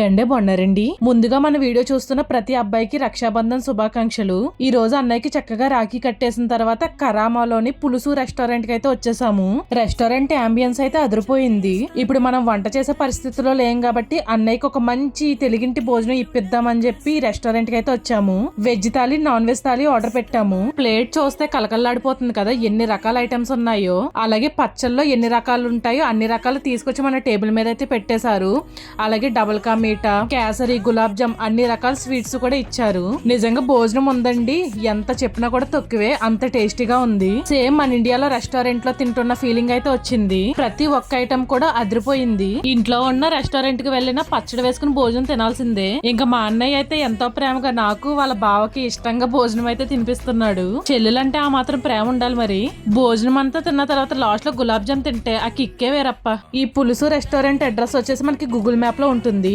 ఎండే బొన్నారండి? ముందుగా మన వీడియో చూస్తున్న ప్రతి అబ్బాయికి రక్షాబంధన్ శుభాకాంక్షలు. ఈ రోజు అన్నయ్యకి చక్కగా రాఖీ కట్టేసిన తర్వాత కరామాలోని పులుసు రెస్టారెంట్కి అయితే వచ్చేసాము. రెస్టారెంట్ అంబియన్స్ అయితే అదిరిపోయింది. ఇప్పుడు మనం వంట చేసే పరిస్థితిలో లేం కాబట్టి అన్నయ్యకి ఒక మంచి తెలుగింటి భోజనం ఇప్పిద్దామని చెప్పి రెస్టారెంట్కి అయితే వచ్చాము. Veg thali non veg thali order పెట్టాము. ప్లేట్ చూస్తే కలకల్లాడిపోతుంది కదా ఎన్ని రకాల ఐటమ్స్ ఉన్నాయో. అలాగే పచ్చల్లో ఎన్ని రకాలు ఉంటాయో అన్ని రకాలు తీసుకొచ్చి మన టేబుల్ మీద అయితే పెట్టేశారు. అలాగే డబుల్ కామ్ మీఠా కేసరి గులాబ్ జామ్ అన్ని రకాల స్వీట్స్ కూడా ఇచ్చారు. నిజంగా భోజనం ఉందండి. ఎంత చెప్పినా కూడా తక్కువే అంత టేస్టీగా ఉంది. సేమ్ మన ఇండియాలో రెస్టారెంట్లో తింటున్న ఫీలింగ్ అయితే వచ్చింది. ప్రతి ఒక్క ఐటమ్ కూడా అదిరిపోయింది. ఇంట్లో ఉన్న రెస్టారెంట్కి వెళ్ళినా పచ్చడి వేసుకుని భోజనం తినాల్సిందే. ఇంకా మా అన్నయ్య అయితే ఎంతో ప్రేమగా నాకు వాళ్ళ బావకి ఇష్టంగా భోజనం అయితే తినిపిస్తున్నాడు. చెల్లెలంటే ఆ మాత్రం ప్రేమ ఉండాలి మరి. భోజనం అంతా తిన్న తర్వాత లాస్ట్లో గులాబ్ జామ్ తింటే ఆ కిక్కే వేరప్ప. ఈ పులుసు రెస్టారెంట్ అడ్రస్ వచ్చేసి మనకి గూగుల్ మ్యాప్లో ఉంటుంది.